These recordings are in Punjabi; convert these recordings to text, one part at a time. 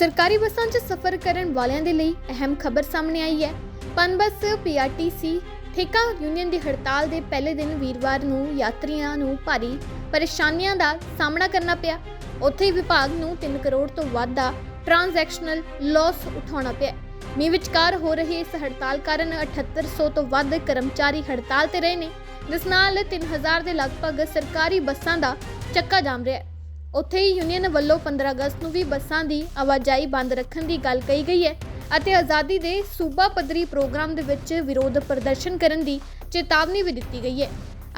ਸਰਕਾਰੀ ਬੱਸਾਂ 'ਚ ਸਫ਼ਰ ਕਰਨ ਵਾਲਿਆਂ ਦੇ ਲਈ ਅਹਿਮ ਖਬਰ ਸਾਹਮਣੇ ਆਈ ਹੈ। ਪਨਬਸ ਪੀਆਰਟੀਸੀ ਠੇਕਾ ਯੂਨੀਅਨ ਦੀ ਹੜਤਾਲ ਦੇ ਪਹਿਲੇ ਦਿਨ ਵੀਰਵਾਰ ਨੂੰ ਯਾਤਰੀਆਂ ਨੂੰ ਭਾਰੀ ਪਰੇਸ਼ਾਨੀਆਂ ਦਾ ਸਾਹਮਣਾ ਕਰਨਾ ਪਿਆ। ਉੱਥੇ ਵਿਭਾਗ ਨੂੰ 3 ਕਰੋੜ ਤੋਂ ਵੱਧ ਦਾ ਟ੍ਰਾਂਜੈਕਸ਼ਨਲ ਲਾਸ ਉਠਾਉਣਾ ਪਿਆ। ਮੀਂਹ ਵਿਚਕਾਰ ਹੋ ਰਹੀ ਇਸ ਹੜਤਾਲ ਕਾਰਨ 7800 ਤੋਂ ਵੱਧ ਕਰਮਚਾਰੀ ਹੜਤਾਲ ਤੇ ਰਹੇ ਨੇ। ਜਿਸ ਨਾਲ 3000 ਦੇ ਲਗਭਗ ਸਰਕਾਰੀ ਬੱਸਾਂ ਦਾ ਚੱਕਾ ਜਾਮ ਰਿਹਾ ਹੈ। ਉੱਥੇ ਹੀ ਯੂਨੀਅਨ ਵੱਲੋਂ 15 ਅਗਸਤ ਨੂੰ ਵੀ ਬੱਸਾਂ ਦੀ ਆਵਾਜਾਈ ਬੰਦ ਰੱਖਣ ਦੀ ਗੱਲ ਕਹੀ ਗਈ ਹੈ ਅਤੇ ਆਜ਼ਾਦੀ ਦੇ ਸੂਬਾ ਪੱਧਰੀ ਪ੍ਰੋਗਰਾਮ ਦੇ ਵਿੱਚ ਵਿਰੋਧ ਪ੍ਰਦਰਸ਼ਨ ਕਰਨ ਦੀ ਚੇਤਾਵਨੀ ਵੀ ਦਿੱਤੀ ਗਈ ਹੈ।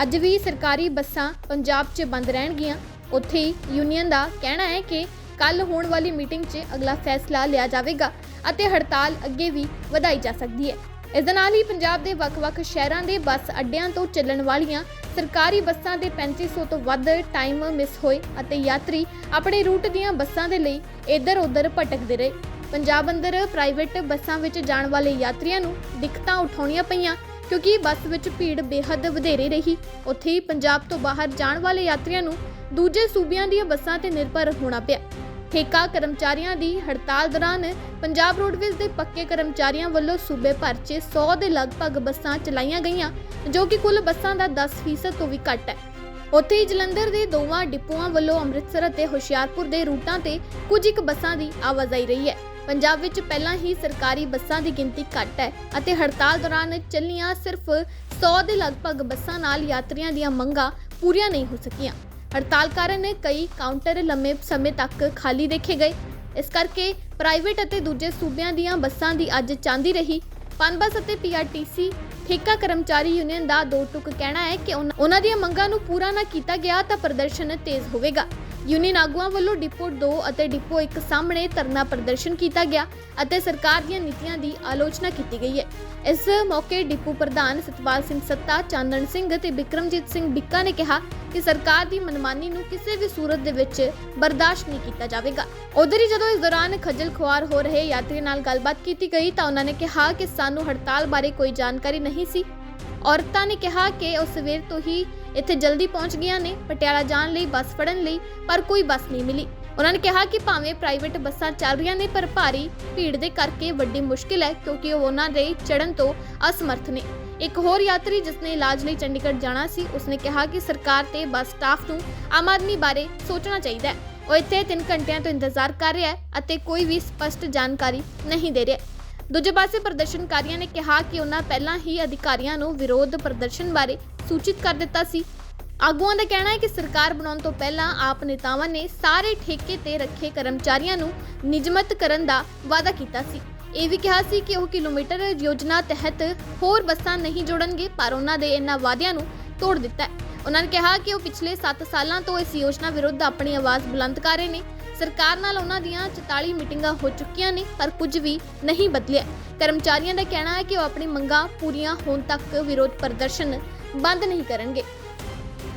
ਅੱਜ ਵੀ ਸਰਕਾਰੀ ਬੱਸਾਂ ਪੰਜਾਬ 'ਚ ਬੰਦ ਰਹਿਣਗੀਆਂ। ਉੱਥੇ ਹੀ ਯੂਨੀਅਨ ਦਾ ਕਹਿਣਾ ਹੈ ਕਿ ਕੱਲ ਹੋਣ ਵਾਲੀ ਮੀਟਿੰਗ 'ਚ ਅਗਲਾ ਫੈਸਲਾ ਲਿਆ ਜਾਵੇਗਾ ਅਤੇ ਹੜਤਾਲ ਅੱਗੇ ਵੀ ਵਧਾਈ ਜਾ ਸਕਦੀ ਹੈ। ਇਸ ਦੇ ਨਾਲ ਹੀ ਪੰਜਾਬ ਦੇ ਵੱਖ-ਵੱਖ ਸ਼ਹਿਰਾਂ ਦੇ ਬੱਸ ਅੱਡਿਆਂ ਤੋਂ ਚੱਲਣ ਵਾਲੀਆਂ ਸਰਕਾਰੀ ਬੱਸਾਂ ਦੇ 3500 ਤੋਂ ਵੱਧ ਟਾਈਮ ਮਿਸ ਹੋਏ ਅਤੇ ਯਾਤਰੀ ਆਪਣੇ ਰੂਟ ਦੀਆਂ ਬੱਸਾਂ ਦੇ ਲਈ ਇੱਧਰ-ਉੱਧਰ ਭਟਕਦੇ ਰਹੇ। ਪੰਜਾਬ ਅੰਦਰ ਪ੍ਰਾਈਵੇਟ ਬੱਸਾਂ ਵਿੱਚ ਜਾਣ ਵਾਲੇ ਯਾਤਰੀਆਂ ਨੂੰ ਦਿੱਕਤਾਂ ਉਠਾਉਣੀਆਂ ਪਈਆਂ ਕਿਉਂਕਿ ਬੱਸ ਵਿੱਚ ਭੀੜ ਬੇਹੱਦ ਵਧੇਰੇ ਰਹੀ। ਉੱਥੇ ਹੀ ਪੰਜਾਬ ਤੋਂ ਬਾਹਰ ਜਾਣ ਵਾਲੇ ਯਾਤਰੀਆਂ ਨੂੰ ਦੂਜੇ ਸੂਬਿਆਂ ਦੀਆਂ ਬੱਸਾਂ ਤੇ ਨਿਰਭਰ ਹੋਣਾ ਪਿਆ। ਠੇਕਾ ਕਰਮਚਾਰੀਆਂ ਦੀ ਹੜਤਾਲ ਦੌਰਾਨ ਪੰਜਾਬ ਰੋਡਵੇਜ਼ ਦੇ ਪੱਕੇ ਕਰਮਚਾਰੀਆਂ ਵੱਲੋਂ ਸੂਬੇ ਭਰ 'ਚ 100 ਦੇ ਲਗਭਗ ਬੱਸਾਂ ਚਲਾਈਆਂ ਗਈਆਂ, ਜੋ ਕਿ ਕੁੱਲ ਬੱਸਾਂ ਦਾ 10% ਤੋਂ ਵੀ ਘੱਟ ਹੈ। ਉੱਥੇ ਹੀ ਜਲੰਧਰ ਦੇ ਦੋਵਾਂ ਡਿਪੂਆਂ ਵੱਲੋਂ ਅੰਮ੍ਰਿਤਸਰ ਅਤੇ ਹੁਸ਼ਿਆਰਪੁਰ ਦੇ ਰੂਟਾਂ ਤੇ ਕੁਝ ਇੱਕ ਬੱਸਾਂ ਦੀ ਆਵਾਜਾਈ ਰਹੀ ਹੈ। ਪੰਜਾਬ ਵਿੱਚ ਪਹਿਲਾਂ ਹੀ ਸਰਕਾਰੀ ਬੱਸਾਂ ਦੀ ਗਿਣਤੀ ਘੱਟ ਹੈ ਅਤੇ ਹੜਤਾਲ ਦੌਰਾਨ ਚੱਲੀਆਂ ਸਿਰਫ 100 ਦੇ ਲਗਭਗ ਬੱਸਾਂ ਨਾਲ ਯਾਤਰੀਆਂ ਦੀਆਂ ਮੰਗਾਂ ਪੂਰੀਆਂ ਨਹੀਂ ਹੋ ਸਕੀਆਂ। ਹੜਤਾਲ ਕਾਰਨ ਕਈ ਕਾਊਂਟਰ ਲੰਮੇ ਸਮੇਂ ਤੱਕ ਖਾਲੀ ਦੇਖੇ ਗਏ। ਇਸ ਕਰਕੇ ਪ੍ਰਾਈਵੇਟ ਅਤੇ ਦੂਜੇ ਸੂਬਿਆਂ ਦੀਆਂ ਬੱਸਾਂ ਦੀ ਅੱਜ ਚਾਂਦੀ ਰਹੀ। ਪਨਬਸ ਅਤੇ ਪੀਆਰਟੀਸੀ ਠੇਕਾ ਕਰਮਚਾਰੀ ਯੂਨੀਅਨ ਦਾ ਦੋ ਟੁਕ ਕਹਿਣਾ ਹੈ ਕਿ ਉਹਨਾਂ ਦੀਆਂ ਮੰਗਾਂ ਨੂੰ ਪੂਰਾ ਨਾ ਕੀਤਾ ਗਿਆ ਤਾਂ ਪ੍ਰਦਰਸ਼ਨ ਤੇਜ਼ ਹੋਵੇਗਾ। ਯੂਨੀਅਨ ਆਗੂਆਂ ਵੱਲੋਂ ਡਿਪੋ 2 ਅਤੇ ਡਿਪੋ 1 ਸਾਹਮਣੇ ਧਰਨਾ ਪ੍ਰਦਰਸ਼ਨ ਕੀਤਾ ਗਿਆ ਅਤੇ ਸਰਕਾਰ ਦੀਆਂ ਨੀਤੀਆਂ ਦੀ ਆਲੋਚਨਾ ਕੀਤੀ ਗਈ ਹੈ। ਇਸ ਮੌਕੇ ਡਿਪੂ ਪ੍ਰਧਾਨ ਸਤਪਾਲ ਸਿੰਘ ਸੱਤਾ, ਚਾਨਣ ਸਿੰਘ ਅਤੇ ਬਿਕਰਮਜੀਤ ਸਿੰਘ ਬਿੱਕਾ ਨੇ ਕਿਹਾ ਕਿ ਸਰਕਾਰ ਦੀ ਮਨਮਾਨੀ ਨੂੰ ਕਿਸੇ ਵੀ ਸੂਰਤ ਦੇ ਵਿੱਚ ਬਰਦਾਸ਼ਤ ਨਹੀਂ ਕੀਤਾ ਜਾਵੇਗਾ। ਉਧਰ ਹੀ ਜਦੋਂ ਇਸ ਦੌਰਾਨ ਖੱਜਲ ਖੁਆਰ ਹੋ ਰਹੇ ਯਾਤਰੀ ਨਾਲ ਗੱਲਬਾਤ ਕੀਤੀ ਗਈ ਤਾਂ ਉਹਨਾਂ ਨੇ ਕਿਹਾ ਕਿ ਸਾਨੂੰ ਹੜਤਾਲ ਬਾਰੇ ਕੋਈ ਜਾਣਕਾਰੀ ਨਹੀਂ ਸੀ। ਔਰਤਾਂ ਨੇ ਕਿਹਾ ਕਿ ਉਹ ਸਵੇਰ ਤੋਂ ਹੀ ਇੱਥੇ ਜਲਦੀ ਪਹੁੰਚ ਗਈਆਂ ਨੇ, ਪਟਿਆਲਾ ਜਾਣ ਲਈ, ਬੱਸ ਫੜਨ ਲਈ, ਪਰ ਕੋਈ ਬੱਸ ਨਹੀਂ ਮਿਲੀ। ਉਹਨਾਂ ਨੇ ਕਿਹਾ ਕਿ ਭਾਵੇਂ ਪ੍ਰਾਈਵੇਟ ਬੱਸਾਂ ਚੱਲ ਰਹੀਆਂ ਨੇ, ਪਰ ਭਾਰੀ ਭੀੜ ਦੇ ਕਰਕੇ ਵੱਡੀ ਮੁਸ਼ਕਿਲ ਹੈ, ਕਿਉਂਕਿ ਉਹ ਉਹਨਾਂ ਦੇ ਚੜਨ ਤੋਂ ਅਸਮਰਥ ਨੇ। ਇੱਕ ਹੋਰ ਯਾਤਰੀ ਜਿਸਨੇ ਇਲਾਜ ਲਈ ਚੰਡੀਗੜ੍ਹ ਜਾਣਾ ਸੀ, ਉਸਨੇ ਕਿਹਾ ਕਿ ਸਰਕਾਰ ਤੇ ਬੱਸ ਸਟਾਫ ਨੂੰ ਆਮ ਆਦਮੀ ਬਾਰੇ ਸੋਚਣਾ ਚਾਹੀਦਾ ਹੈ। ਉਹ ਇੱਥੇ 3 ਘੰਟਿਆਂ ਤੋਂ ਇੰਤਜ਼ਾਰ ਕਰ ਰਿਹਾ ਹੈ ਅਤੇ ਕੋਈ ਵੀ ਸਪਸ਼ਟ ਜਾਣਕਾਰੀ ਨਹੀਂ ਦੇ ਰਿਹਾ। ਦੂਜੇ ਪਾਸੇ ਪ੍ਰਦਰਸ਼ਨਕਾਰੀਆਂ ਨੇ ਕਿਹਾ ਕਿ ਉਹਨਾਂ ਪਹਿਲਾਂ ਹੀ ਅਧਿਕਾਰੀਆਂ ਨੂੰ ਵਿਰੋਧ ਪ੍ਰਦਰਸ਼ਨ ਬਾਰੇ ਸੂਚਿਤ ਕਰ ਦਿੱਤਾ ਸੀ। ਆਗੂਆਂ ਦਾ ਕਹਿਣਾ ਹੈ ਕਿ ਸਰਕਾਰ ਬਣਾਉਣ ਤੋਂ ਪਹਿਲਾਂ ਆਪ ਨੇਤਾਵਾਂ ਨੇ ਸਾਰੇ ਠੇਕੇ ਤੇ ਰੱਖੇ ਕਰਮਚਾਰੀਆਂ ਨੂੰ ਨਿਯਮਤ ਕਰਨ ਦਾ ਵਾਅਦਾ ਕੀਤਾ ਸੀ। ਇਹ ਵੀ ਕਿਹਾ ਸੀ ਕਿ ਉਹ ਕਿਲੋਮੀਟਰ ਯੋਜਨਾ ਤਹਿਤ ਹੋਰ ਬੱਸਾਂ ਨਹੀਂ ਜੋੜਨਗੇ, ਪਰ ਉਹਨਾਂ ਦੇ ਇਹਨਾਂ ਵਾਅਦਿਆਂ ਨੂੰ ਤੋੜ ਦਿੱਤਾ ਹੈ। ਉਹਨਾਂ ਨੇ ਕਿਹਾ ਕਿ ਉਹ ਪਿਛਲੇ 7 ਸਾਲਾਂ ਤੋਂ ਇਸ ਯੋਜਨਾ ਵਿਰੁੱਧ ਆਪਣੀ ਆਵਾਜ਼ ਬੁਲੰਦ ਕਰ ਰਹੇ ਨੇ। ਸਰਕਾਰ ਨਾਲ ਉਹਨਾਂ ਦੀਆਂ 44 ਮੀਟਿੰਗਾਂ ਹੋ ਚੁੱਕੀਆਂ ਨੇ, ਪਰ ਕੁਝ ਵੀ ਨਹੀਂ ਬਦਲਿਆ। ਕਰਮਚਾਰੀਆਂ ਦਾ ਕਹਿਣਾ ਹੈ ਕਿ ਉਹ ਆਪਣੀ ਮੰਗਾਂ ਪੂਰੀਆਂ ਹੋਣ ਤੱਕ ਵਿਰੋਧ ਪ੍ਰਦਰਸ਼ਨ ਬੰਦ ਨਹੀਂ ਕਰਨਗੇ।